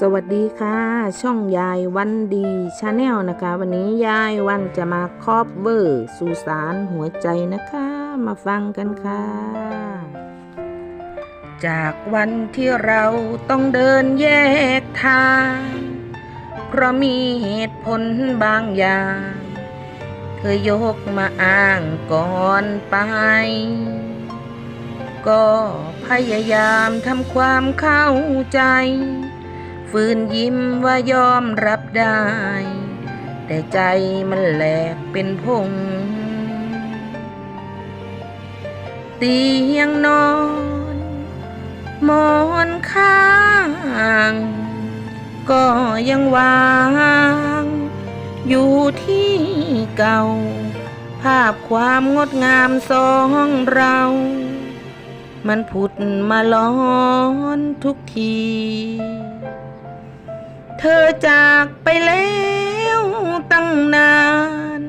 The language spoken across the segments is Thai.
สวัสดีค่ะ ช่องยายวันดีชาแนลนะคะ วันนี้ยายวันจะมาครอบเวอร์สุสานหัวใจนะคะ มาฟังกันค่ะ จากวันที่เราต้องเดินแยกทาง เพราะมีเหตุผลบางอย่าง เธอยกมาอ้างก่อนไป ก็พยายามทำความเข้าใจ ฝืนยิ้มว่ายอมรับได้ แต่ใจมันแหลกเป็นพงเตียงนอนหมอนข้าง ก็ยังวาง อยู่ที่เก่า ภาพความงดงามสองเรามันผุดมาล้อนทุกที เธอจากไปแล้วตั้งนาน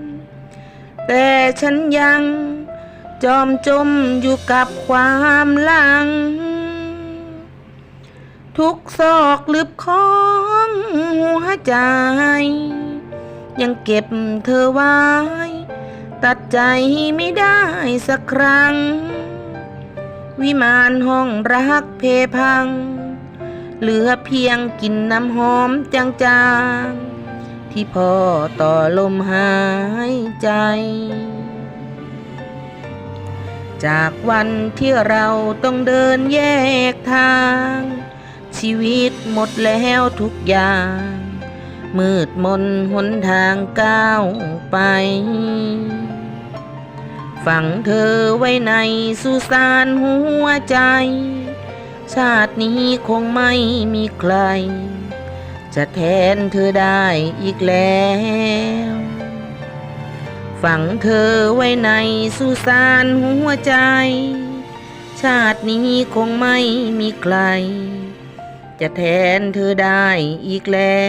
แต่ฉันยังจอมจมอยู่กับความหลัง ทุกซอกลึบของหัวใจ ยังเก็บเธอไว้ ตัดใจไม่ได้สักครั้ง วิมานห้องรักเพพัง เหลือเพียงกลิ่นน้ำหอมจางๆ ที่พ่อต่อลมหายใจ จากวันที่เราต้องเดินแยกทาง ชีวิตหมดแล้วทุกอย่าง มืดมนหนทางก้าวไปฝังเธอไว้ในสุสานหัวใจ ชาตินี้คงไม่มีใคร จะแทนเธอได้อีกแล้ว ฝังเธอไว้ในสุสานหัวใจ ชาตินี้คงไม่มีใคร จะแทนเธอได้อีกแล้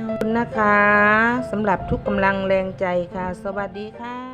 วคุณนะคะสำหรับทุกกำลังแรงใจค่ะ สวัสดีค่ะ